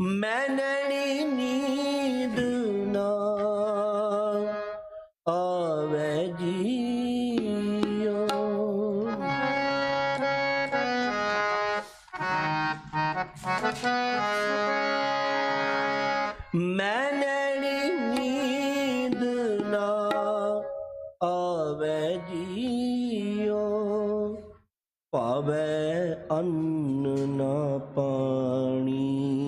ਮੈਨਣੀ ਨੀਂਦ ਨਾ ਆਵੇ ਜੀਓ। ਮੈਨਣੀ ਨੀਂਦ ਨਾ ਆਵੇ ਜੀਓ। ਪਾਵੇ ਅੰਨ ਨਾ ਪਾਣੀ।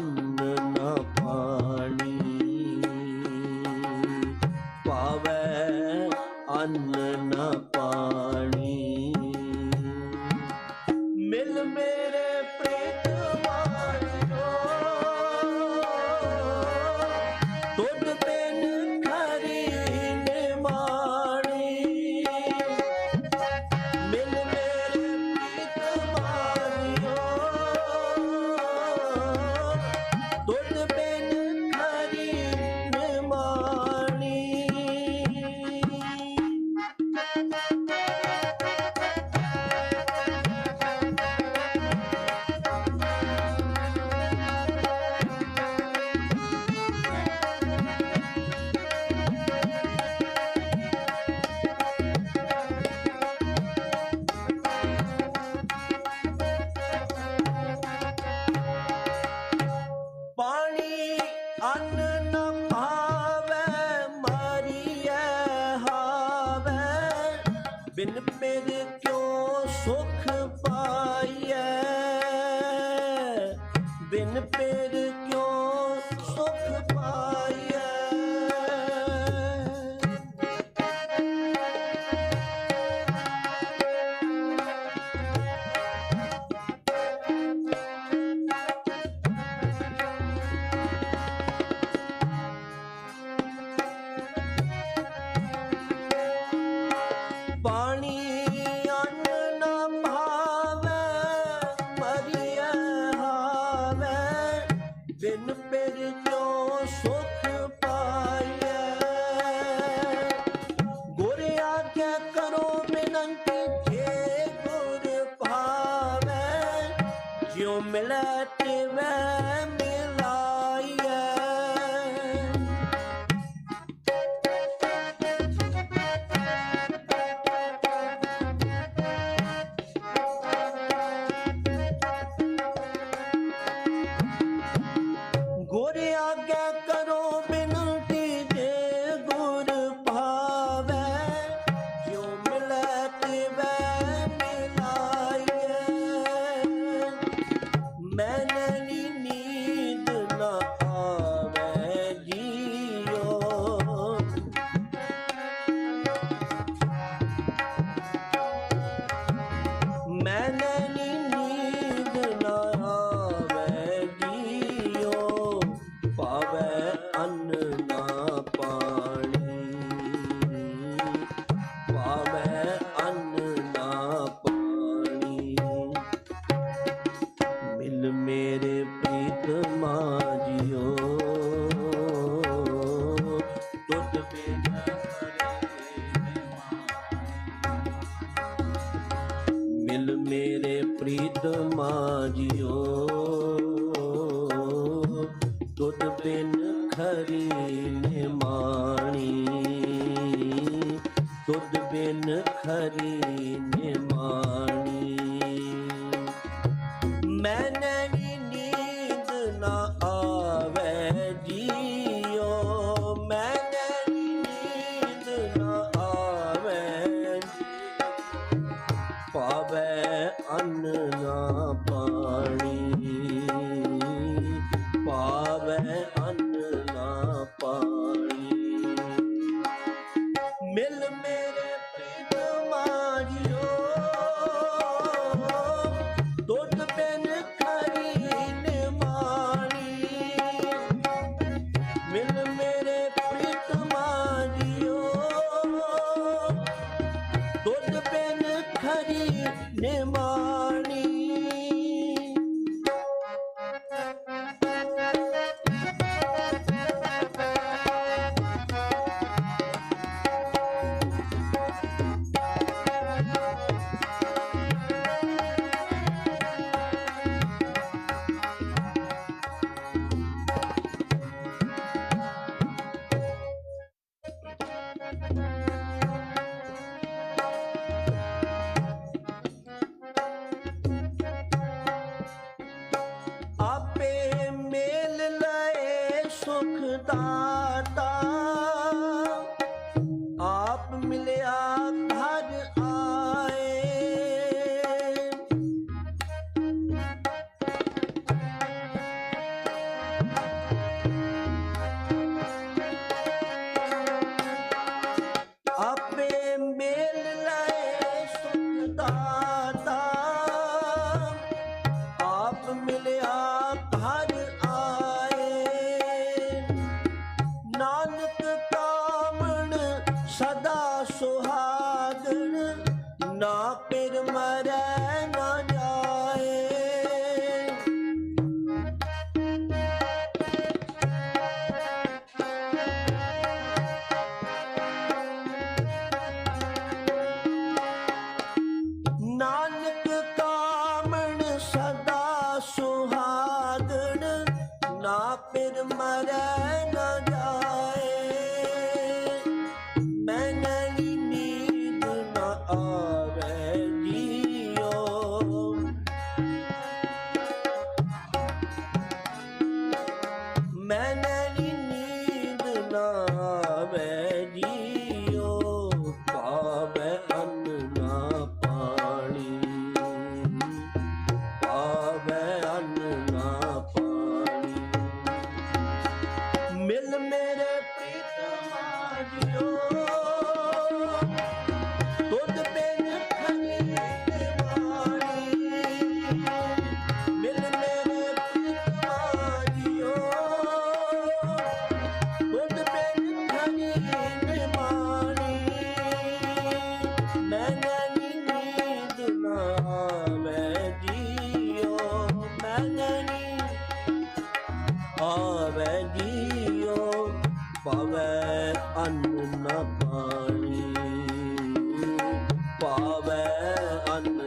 one been a minute. يوم لا تبات ਪ੍ਰੀਤ ਮਾਜਿਓ। ਤੁਧ ਬਿਨ ਖਰੀ ਨਿਮਾਣੀ ਤੁਧ ਬਿਨ ਖਰੀ ਨਿਮਾਣੀ ਮੈਂ ਨੈਣ ta ta ਪਾਵੇ ਅੰਨ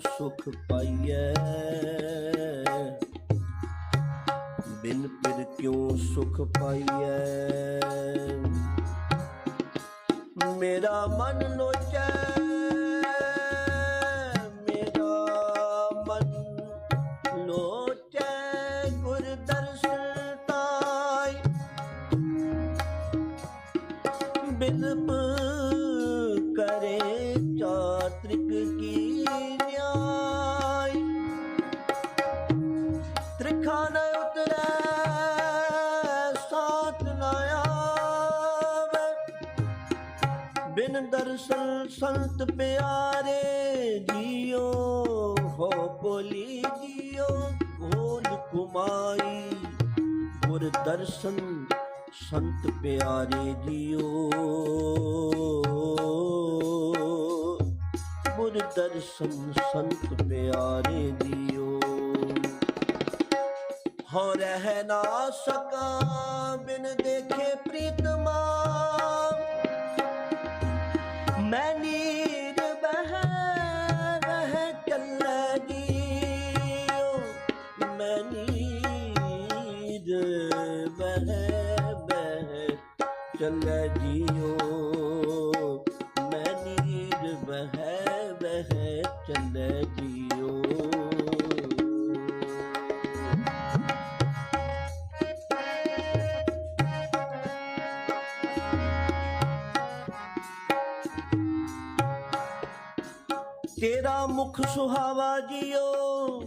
ਸੁਖ ਪਾਈਐ। ਬਿਨ ਪਿਰ ਕਿਉ ਸੁਖ ਪਾਈਐ? ਮੇਰਾ ਮਨ ਲੋਚੈ ਮੇਰਾ ਮਨ ਲੋਚੈ ਗੁਰ ਦਰਸ਼ਨ ਤਾਈ ਬਿਨ ਕਰੇ ਚਾਤ੍ਰਿਕ ਕੀ ਬਿਨ ਦਰਸ਼ਨ ਸੰਤ ਪਿਆਰੇ ਜੀਓ, ਹੋ ਬੋਲੀ ਜੀਓ ਗੋਲ ਕੁਮਾਈ ਗੁਰ ਦਰਸ਼ਨ ਸੰਤ ਪਿਆਰੇ ਜੀਓ। ਗੁਰ ਦਰਸ਼ਨ ਸੰਤ ਪਿਆਰੇ ਜੀਓ। ਹੋ ਰਹਿ ਨਾ ਸਕਾਂ, ਬਿਨ ਦੇਖੇ ਪ੍ਰੀਤਮਾ। ਤੇਰਾ ਮੁਖ ਸੁਹਾਵਾ ਜਿਓ,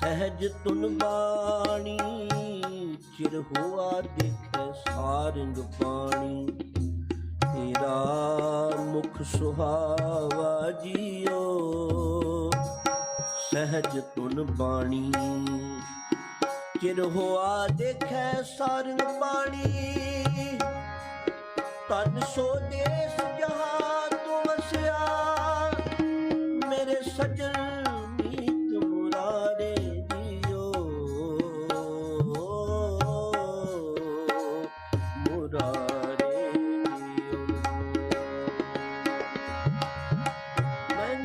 ਸਹਿਜ ਤੁਨ ਬਾਣੀ, ਚਿਰ ਹੋਆ ਦੇਖੈ ਸਾਰੰਗ ਪਾਣੀ। ਤੇਰਾ ਮੁਖ ਸੁਹਾਵਾ ਜਿਓ, ਸਹਿਜ ਤੁਨ ਬਾਣੀ। ਚਿਰ ਹੋਆ ਦੇਖੈ ਸਾਰੰਗ ਪਾਣੀ, ਤਨ ਸੋ ਦੇਸ ਜਹਾਂ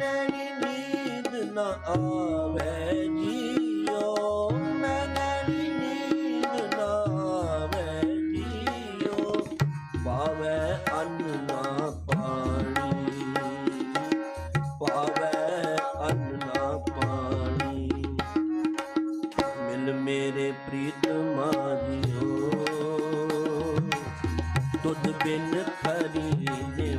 ਮਨੈ ਨੀਂਦ ਨ ਆਵੇ ਜੀਓ। ਮਨੈ ਨੀਂਦ ਨਾ ਆਵੇ ਜੀਓ। ਪਾਵੇ ਅੰਨ ਨਾ ਪਾਣੀ ਪਾਵੇ ਅੰਨ ਨਾ ਪਾਣੀ, ਮਿਲ ਮੇਰੇ ਪ੍ਰੀਤਮਾ ਜੀਓ ਤੁਧ ਬਿਨ ਖਰੀ ਨੇ